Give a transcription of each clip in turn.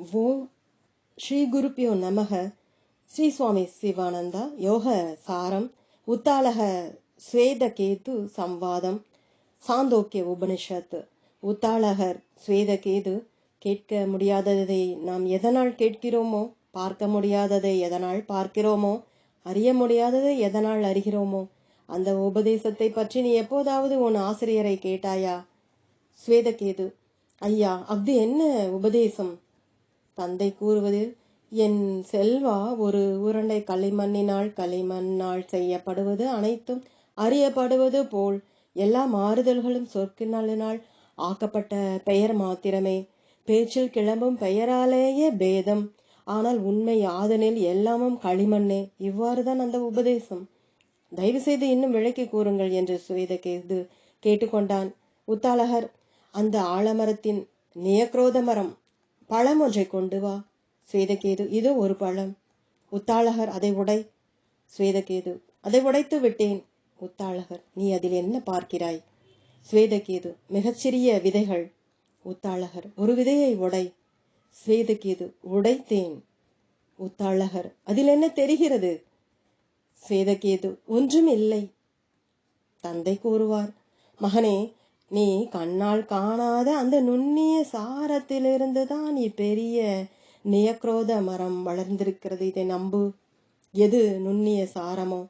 ஓம் ஸ்ரீ குருப்பியோ நமக. ஸ்ரீ சுவாமி சிவானந்தா யோக சாரம் உத்தாளக ஸ்வேதகேது சம்வாதம் சாந்தோக்கிய உபனிஷத். உத்தாளகர் ஸ்வேதகேது கேட்க முடியாததை நாம் எதனால் கேட்கிறோமோ பார்க்க முடியாததை எதனால் பார்க்கிறோமோ அறிய முடியாததை எதனால் அறிகிறோமோ அந்த உபதேசத்தை பற்றி நீ எப்போதாவது உன் ஆசிரியரை கேட்டாயா? ஸ்வேதகேது ஐயா அது என்ன உபதேசம்? தந்தை கூறுவது என் செல்வா ஒரு உருண்டை களிமண்ணினால் களிமண்ணால் செய்யப்படுவது அனைத்தும் அறியப்படுவது போல் எல்லா மாறுதல்களும் சொற்கினாலினால் ஆக்கப்பட்ட பெயர் மாத்திரமே. பேச்சில் கிளம்பும் பெயராலேயே பேதம். ஆனால் உண்மை யாதனில் எல்லாமும் களிமண்ணே. இவ்வாறுதான் அந்த உபதேசம். தயவு செய்து இன்னும் விளக்கி கூறுங்கள் என்று சுவேத கேது கேட்டுக்கொண்டான். உத்தாலகர் அந்த ஆலமரத்தின் நியக்ரோத மரம் பழம் ஒன்றை கொண்டு வா. ஸ்வேதகேது இதோ ஒரு பழம். உத்தாளகர் அதை உடை. ஸ்வேதகேது அதை உடைத்து விட்டேன். உத்தாளகர் நீ அதில் என்ன பார்க்கிறாய்? ஸ்வேதகேது மிகச்சிறிய விதைகள். உத்தாளகர் ஒரு விதையை உடை. ஸ்வேதகேது உடைத்தேன். உத்தாளகர் அதில் என்ன தெரிகிறது? ஸ்வேதகேது ஒன்றும் இல்லை தந்தை கூறுவார் மகனே நீ கண்ணால் காணாத அந்த நுண்ணிய சாரத்திலிருந்து தான் நீ பெரிய நியக்ரோத மரம் வளர்ந்திருக்கிறது. இதை நம்பு. எது நுண்ணிய சாரமோ?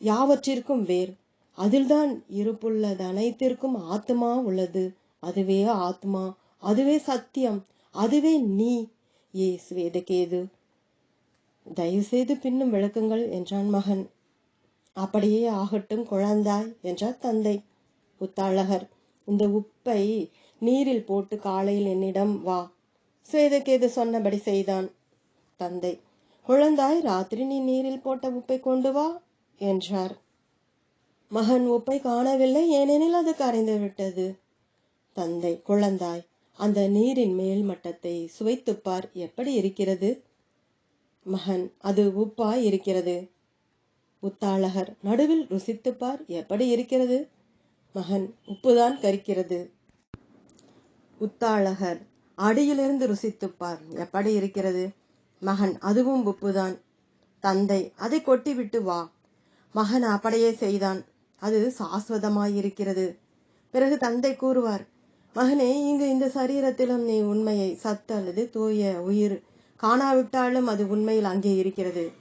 யாவற்றிற்கும் வேர். அதில்தான் இருப்புள்ளது அனைத்திற்கும் ஆத்மா உள்ளது. அதுவே ஆத்மா அதுவே சத்தியம். அதுவே நீ. ஏ ஸ்வேதகேது தயவுசெய்து பின்னும் விளக்குங்கள் என்றான் மகன். அப்படியே ஆகட்டும் குழந்தாய் என்றார் தந்தை. புத்தாளகர். இந்த உப்பை நீரில் போட்டு காலையில் என்னிடம் வா. சேதகேது சொன்னபடி செய்தான். தந்தை குழந்தாய் ராத்திரி நீ நீரில் போட்ட உப்பை கொண்டு வா என்றார். மகன் உப்பை காணவில்லை ஏனெனில் அது கரைந்து விட்டது. தந்தை குழந்தாய் அந்த நீரின் மேல் மட்டத்தை சுவைத்துப்பார் எப்படி இருக்கிறது? மகன் அது உப்பாய் இருக்கிறது. உத்தாளகர் நடுவில் ருசித்துப்பார் எப்படி இருக்கிறது? மகன் உப்புதான் கரிக்கிறது. உத்தாளகர் அடியிலிருந்து ருசித்துப்பார் எப்படி இருக்கிறது? மகன் அதுவும் உப்புதான். தந்தை அதை கொட்டிவிட்டு வா. மகன் அப்படியே செய்தான். அது சாஸ்வதமாயிருக்கிறது. பிறகு தந்தை கூறுவார் மகனே இங்கு இந்த சரீரத்திலும் நீ உண்மையை சத்து அல்லது தூய உயிர் காணாவிட்டாலும் அது உண்மையில் அங்கே இருக்கிறது.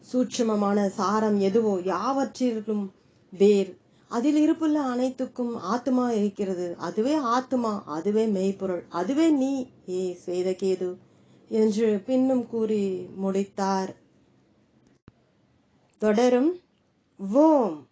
சூட்சுமமான சாரம் எதுவோ யாவற்றிலும் வேர் அதில் இருப்புள்ள அனைத்துக்கும் ஆத்மா இருக்கிறது. அதுவே ஆத்மா அதுவே மெய்ப்பொருள் அதுவே நீ ஏ ஸ்வேதகேது என்று பின்னும் கூறி முடித்தார். தொடரும். ஓம்.